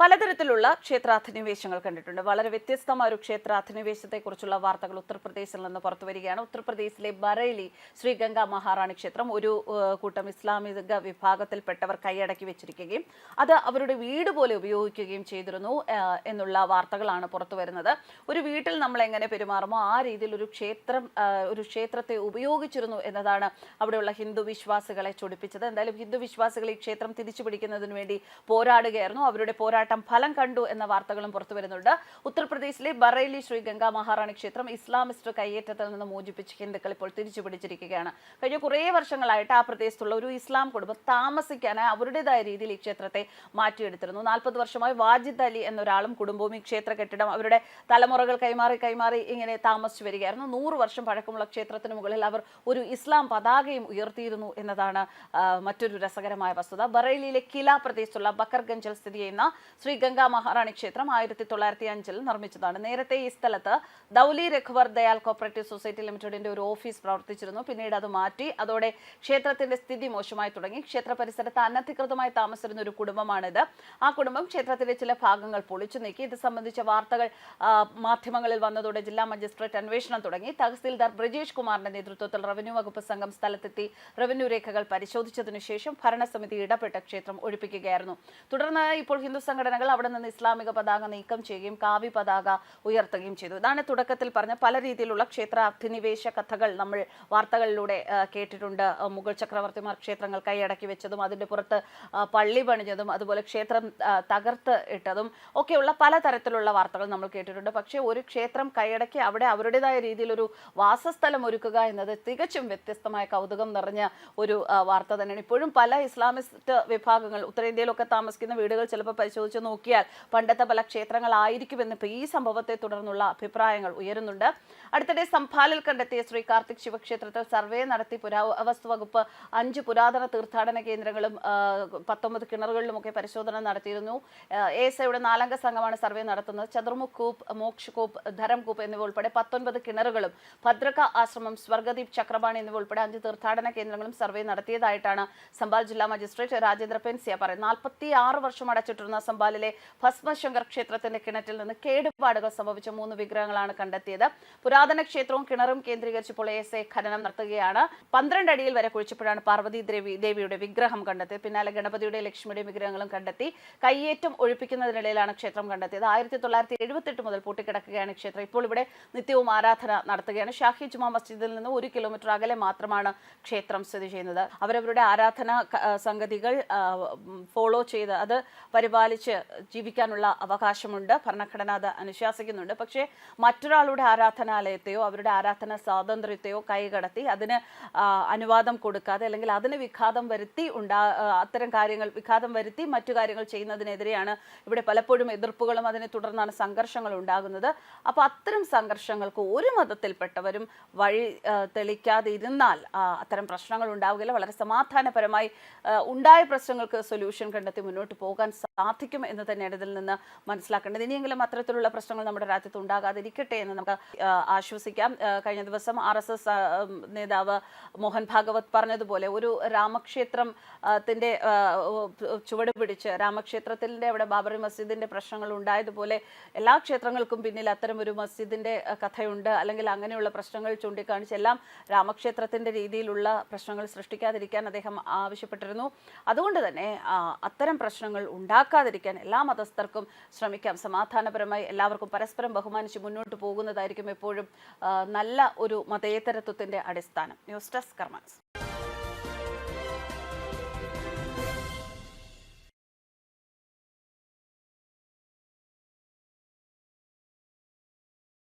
പലതരത്തിലുള്ള ക്ഷേത്രാധിനിവേശങ്ങൾ കണ്ടിട്ടുണ്ട്. വളരെ വ്യത്യസ്തമായ ഒരു ക്ഷേത്രാധിനിവേശത്തെക്കുറിച്ചുള്ള വാർത്തകൾ ഉത്തർപ്രദേശിൽ നിന്ന് പുറത്തു വരികയാണ്. ഉത്തർപ്രദേശിലെ ബറേലി ശ്രീ ഗംഗാ മഹാറാണി ക്ഷേത്രം ഒരു കൂട്ടം ഇസ്ലാമിക വിഭാഗത്തിൽപ്പെട്ടവർ കൈയടക്കി വെച്ചിരിക്കുകയും അത് അവരുടെ വീട് പോലെ ഉപയോഗിക്കുകയും ചെയ്തിരുന്നു എന്നുള്ള വാർത്തകളാണ് പുറത്തു വരുന്നത്. ഒരു വീട്ടിൽ നമ്മൾ എങ്ങനെ പെരുമാറുമോ ആ രീതിയിൽ ഒരു ക്ഷേത്രം ഒരു ക്ഷേത്രത്തെ ഉപയോഗിച്ചിരുന്നു എന്നതാണ് അവിടെയുള്ള ഹിന്ദു വിശ്വാസികളെ ചൊടിപ്പിച്ചത്. എന്തായാലും ഹിന്ദു വിശ്വാസികൾ ഈ ക്ഷേത്രം തിരിച്ചു പിടിക്കുന്നതിന് വേണ്ടി പോരാടുകയായിരുന്നു. അവരുടെ പോരാട്ടം ഫലം കണ്ടു എന്ന വാർത്തകളും പുറത്തു വരുന്നുണ്ട്. ഉത്തർപ്രദേശിലെ ബറേലി ശ്രീ ഗംഗാ മഹാറാണി ക്ഷേത്രം ഇസ്ലാമിസ്റ്റ് കയ്യേറ്റത്തിൽ നിന്ന് മോചിപ്പിച്ച് ഹിന്ദുക്കൾ ഇപ്പോൾ തിരിച്ചു പിടിച്ചിരിക്കുകയാണ് കഴിഞ്ഞ കുറേ വർഷങ്ങളായിട്ട് ആ പ്രദേശത്തുള്ള ഒരു ഇസ്ലാം കുടുംബം താമസിക്കാനായി അവരുടേതായ രീതിയിൽ ഈ ക്ഷേത്രത്തെ മാറ്റിയെടുത്തിരുന്നു. നാൽപ്പത് വർഷമായി വാജിദ് അലി എന്നൊരാളും കുടുംബവും ഈ ക്ഷേത്ര കെട്ടിടം അവരുടെ തലമുറകൾ കൈമാറി കൈമാറി ഇങ്ങനെ താമസിച്ചു വരികയായിരുന്നു. നൂറ് വർഷം പഴക്കമുള്ള ക്ഷേത്രത്തിന് മുകളിൽ അവർ ഒരു ഇസ്ലാം പതാകയും ഉയർത്തിയിരുന്നു എന്നതാണ് മറ്റൊരു രസകരമായ വസ്തുത. ബറേലിയിലെ കില പ്രദേശത്തുള്ള ബക്കർഗഞ്ചിൽ സ്ഥിതി ചെയ്യുന്ന ശ്രീ ഗംഗാ മഹാറാണി ക്ഷേത്രം ആയിരത്തി തൊള്ളായിരത്തി അഞ്ചിൽ നിർമ്മിച്ചതാണ്. നേരത്തെ ഈ സ്ഥലത്ത് ദൗലി രഘുവർ ദയാൽ കോപ്പറേറ്റീവ് സൊസൈറ്റി ലിമിറ്റഡിന്റെ ഒരു ഓഫീസ് പ്രവർത്തിച്ചിരുന്നു. പിന്നീട് അത് മാറ്റി. അതോടെ ക്ഷേത്രത്തിന്റെ സ്ഥിതി മോശമായി തുടങ്ങി. ക്ഷേത്ര പരിസരത്ത് അനധികൃതമായി താമസിച്ചിരുന്ന ഒരു കുടുംബമാണിത്. ആ കുടുംബം ക്ഷേത്രത്തിലെ ചില ഭാഗങ്ങൾ പൊളിച്ചു നീക്കി. ഇത് സംബന്ധിച്ച വാർത്തകൾ മാധ്യമങ്ങളിൽ വന്നതോടെ ജില്ലാ മജിസ്ട്രേറ്റ് അന്വേഷണം തുടങ്ങി. തഹസീൽദാർ ബ്രജേഷ് കുമാറിന്റെ നേതൃത്വത്തിൽ റവന്യൂ വകുപ്പ് സംഘം സ്ഥലത്തെത്തി റവന്യൂ രേഖകൾ പരിശോധിച്ചതിനു ശേഷം ഭരണസമിതി ഇടപെട്ട ക്ഷേത്രം ഒഴിപ്പിക്കുകയായിരുന്നു. തുടർന്ന് ഇപ്പോൾ ഹിന്ദു സംഘടനകൾ അവിടെ നിന്ന് ഇസ്ലാമിക പതാക നീക്കം ചെയ്യുകയും കാവ്യ പതാക ഉയർത്തുകയും ചെയ്തു. ഇതാണ് തുടക്കത്തിൽ പറഞ്ഞ പല രീതിയിലുള്ള ക്ഷേത്ര അധിനിവേശ കഥകൾ നമ്മൾ വാർത്തകളിലൂടെ കേട്ടിട്ടുണ്ട്. മുഗൾ ചക്രവർത്തിമാർ ക്ഷേത്രങ്ങൾ കൈയടക്കി വെച്ചതും അതിന്റെ പുറത്ത് പള്ളി പണിഞ്ഞതും അതുപോലെ ക്ഷേത്രം തകർത്ത് ഇട്ടതും ഒക്കെയുള്ള പലതരത്തിലുള്ള വാർത്തകൾ നമ്മൾ കേട്ടിട്ടുണ്ട്. പക്ഷേ ഒരു ക്ഷേത്രം കൈയടക്കി അവിടെ അവരുടേതായ രീതിയിലൊരു വാസസ്ഥലം ഒരുക്കുക എന്നത് തികച്ചും വ്യത്യസ്തമായ കൗതുകം നിറഞ്ഞ ഒരു വാർത്ത തന്നെയാണ്. ഇപ്പോഴും പല ഇസ്ലാമിസ്റ്റ് വിഭാഗങ്ങൾ ഉത്തരേന്ത്യയിലൊക്കെ താമസിക്കുന്ന വീടുകൾ ചിലപ്പോൾ പരിശോധിച്ച് നോക്കിയാൽ പണ്ടത്തെ പല ക്ഷേത്രങ്ങളായിരിക്കുമെന്ന് ഇപ്പോൾ ഈ സംഭവത്തെ തുടർന്നുള്ള അഭിപ്രായങ്ങൾ ഉയരുന്നുണ്ട്. അടുത്തിടെ സംഭാലിൽ കണ്ടെത്തിയ ശ്രീ കാർത്തിക് ശിവക്ഷേത്രത്തിൽ സർവേ നടത്തി പുരാവസ്തു വകുപ്പ് അഞ്ച് പുരാതന തീർത്ഥാടന കേന്ദ്രങ്ങളും പത്തൊമ്പത് കിണറുകളിലുമൊക്കെ പരിശോധന നടത്തിയിരുന്നു. എ എസ് ഐയുടെ നാലംഗ സംഘമാണ് സർവേ നടത്തുന്നത്. ചതുർമുഖ് കൂപ്പ് മോക്ഷ് കൂപ്പ് ധരം കൂപ്പ് എന്നിവ ഉൾപ്പെടെ പത്തൊൻപത് കിണറുകളും ഭദ്രക ആശ്രമം സ്വർഗദീപ് ചക്രപാണി എന്നിവ ഉൾപ്പെടെ അഞ്ച് തീർത്ഥാടന കേന്ദ്രങ്ങളും സർവേ നടത്തിയതായിട്ടാണ് സംബാൽ ജില്ലാ മജിസ്ട്രേറ്റ് രാജേന്ദ്ര പെൻസിയ പറയുന്നത്. നാൽപ്പത്തി ആറ് വർഷം അടച്ചിട്ടിരുന്ന സംബാലിലെ ഭസ്മശങ്കർ ക്ഷേത്രത്തിന്റെ കിണറ്റിൽ നിന്ന് കേടുപാടുകൾ സംഭവിച്ച മൂന്ന് വിഗ്രഹങ്ങളാണ് കണ്ടെത്തിയത്. പുരാതന ക്ഷേത്രവും കിണറും കേന്ദ്രീകരിച്ച് ഇപ്പോൾ എസ് ഖനനം നടത്തുകയാണ്. പന്ത്രണ്ട് അടിയിൽ വരെ കുഴിച്ചപ്പോഴാണ് പാർവതി ദേവി ദേവിയുടെ വിഗ്രഹം കണ്ടെത്തിയത്. പിന്നാലെ ഗണപതിയുടെ ലക്ഷ്മിയുടെ വിഗ്രഹങ്ങളും കണ്ടെത്തി. കയ്യേറ്റം ഒഴിപ്പിക്കുന്നതിനിടയിലാണ് ക്ഷേത്രം കണ്ടെത്തിയത്. ആയിരത്തി തൊള്ളായിരത്തി എഴുപത്തെട്ട് മുതൽ പൂട്ടിക്കിടക്കുകയാണ് ക്ഷേത്രം. ഇപ്പോൾ ഇവിടെ നിത്യവും ആരാധന നടത്തുകയാണ്. ഷാഹി ജുമാ മസ്ജിദിൽ നിന്ന് ഒരു കിലോമീറ്റർ അകലെ മാത്രമാണ് ക്ഷേത്രം സ്ഥിതി ചെയ്യുന്നത്. അവരവരുടെ ആരാധന സംഗതികൾ ഫോളോ ചെയ്ത് അത് പരിപാലിച്ച് ജീവിക്കാനുള്ള അവകാശമുണ്ട്. ഭരണഘടന അത് അനുശാസിക്കുന്നുണ്ട്. പക്ഷേ മറ്റൊരാളുടെ ആരാധനാലയത്തെയോ അവരുടെ ആരാധന സ്വാതന്ത്ര്യത്തെയോ കൈകടത്തി അതിന് അനുവാദം കൊടുക്കാതെ അല്ലെങ്കിൽ അതിന് വിഘാതം വരുത്തി ഉണ്ടാ അത്തരം കാര്യങ്ങൾ വിഘാതം വരുത്തി മറ്റു കാര്യങ്ങൾ ചെയ്യുന്നതിനെതിരെയാണ് ഇവിടെ പലപ്പോഴും എതിർപ്പുകളും അതിനെ തുടർന്നാണ് സംഘർഷങ്ങൾ ഉണ്ടാകുന്നത്. അപ്പോൾ അത്തരം സംഘർഷങ്ങൾക്ക് ഒരു മതത്തിൽപ്പെട്ടവരും വഴി തെളിക്കാതെ ഇരുന്നാൽ അത്തരം പ്രശ്നങ്ങൾ ഉണ്ടാവുകയില്ല. വളരെ സമാധാനപരമായി ഉണ്ടായ പ്രശ്നങ്ങൾക്ക് സൊല്യൂഷൻ കണ്ടെത്തി മുന്നോട്ട് പോകാൻ സാധിക്കും എന്ന് തന്നെയാണ് ഇതിൽ നിന്ന് മനസ്സിലാക്കേണ്ടത്. ഇനിയെങ്കിലും അത്തരത്തിലുള്ള പ്രശ്നങ്ങൾ നമ്മുടെ രാജ്യത്ത് ഉണ്ടാകാതിരിക്കട്ടെ എന്ന് നമുക്ക് ആശ്വസിക്കാം. കഴിഞ്ഞ ദിവസം ആർ എസ് എസ് നേതാവ് മോഹൻ ഭാഗവത് പറഞ്ഞതുപോലെ ഒരു രാമക്ഷേത്രം ആ, ത്തിന്റെ ചുവട് പിടിച്ച് രാമക്ഷേത്രത്തിന്റെ അവിടെ ബാബറി മസ്ജിദിന്റെ പ്രശ്നങ്ങൾ ഉണ്ടായതുപോലെ എല്ലാ ക്ഷേത്രങ്ങൾക്കും പിന്നിൽ അത്തരം ഒരു മസ്ജിദിന്റെ കഥയുണ്ട്. അല്ലെങ്കിൽ അങ്ങനെയുള്ള പ്രശ്നങ്ങൾ ചൂണ്ടിക്കാണിച്ച് എല്ലാം രാമക്ഷേത്രത്തിന്റെ രീതിയിലുള്ള പ്രശ്നങ്ങൾ സൃഷ്ടിക്കാതിരിക്കാൻ അദ്ദേഹം ആവശ്യപ്പെട്ടിരുന്നു. അതുകൊണ്ട് തന്നെ അത്തരം പ്രശ്നങ്ങൾ ഉണ്ടാക്കാതിരിക്കാൻ എല്ലാ മതസ്ഥർക്കും ശ്രമിക്കാം. സമാധാനപരമായി എല്ലാവർക്കും പരസ്പരം ബഹുമാനിച്ച് മുന്നോട്ട് പോകുന്നതായിരിക്കും എപ്പോഴും നല്ല ഒരു മതേതരത്വത്തിന്റെ അടിസ്ഥാനം. News desk കർമാൻസ്